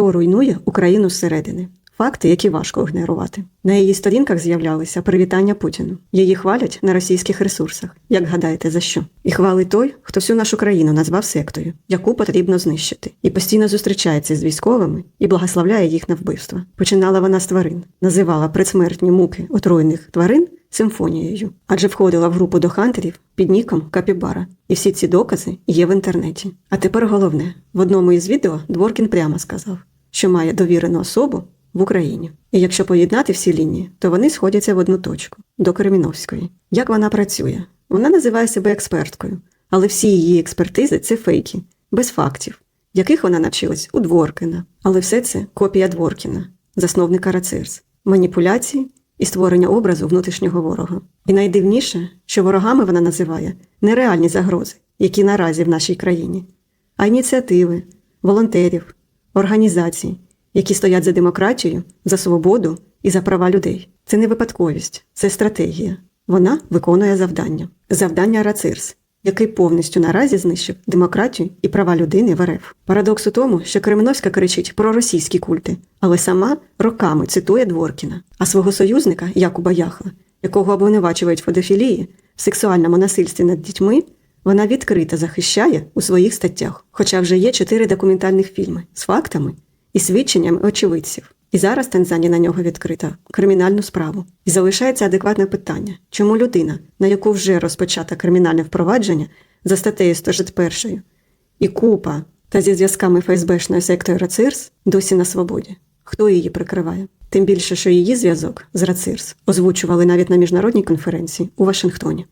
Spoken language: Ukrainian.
Хто руйнує Україну зсередини? Факти, які важко ігнорувати. На її сторінках з'являлися привітання Путіну. Її хвалять на російських ресурсах. Як гадаєте, за що? І хвалить той, хто всю нашу країну назвав сектою, яку потрібно знищити, і постійно зустрічається з військовими і благословляє їх на вбивства. Починала вона з тварин, називала предсмертні муки отруєних тварин симфонією, адже входила в групу до хантерів під ніком Капібара. І всі ці докази є в інтернеті. А тепер головне: в одному із відео Дворкін прямо сказав, що має довірену особу в Україні. І якщо поєднати всі лінії, то вони сходяться в одну точку до Креміновської. Як вона працює? Вона називає себе експерткою, але всі її експертизи це фейки, без фактів, яких вона навчилась у Дворкіна. Але все це копія Дворкіна, засновника Рацирс, маніпуляції і створення образу внутрішнього ворога. І найдивніше, що ворогами вона називає нереальні загрози, які наразі в нашій країні, а ініціативи, волонтерів, організацій, які стоять за демократію, за свободу і за права людей. Це не випадковість, це стратегія. Вона виконує завдання. Завдання Рацирс, який повністю наразі знищив демократію і права людини в РФ. Парадокс у тому, що Кременовська кричить про російські культи, але сама роками цитує Дворкіна, а свого союзника Якуба Яхла, якого обвинувачують в федофілії, сексуальному насильстві над дітьми, вона відкрито захищає у своїх статтях, хоча вже є чотири документальних фільми з фактами і свідченнями очевидців. І зараз Танзанія на нього відкрита кримінальну справу. І залишається адекватне питання, чому людина, на яку вже розпочато кримінальне впровадження за статтею 161 і купа та зі зв'язками ФСБшної сектою Рацирс досі на свободі. Хто її прикриває? Тим більше, що її зв'язок з Рацирс озвучували навіть на міжнародній конференції у Вашингтоні.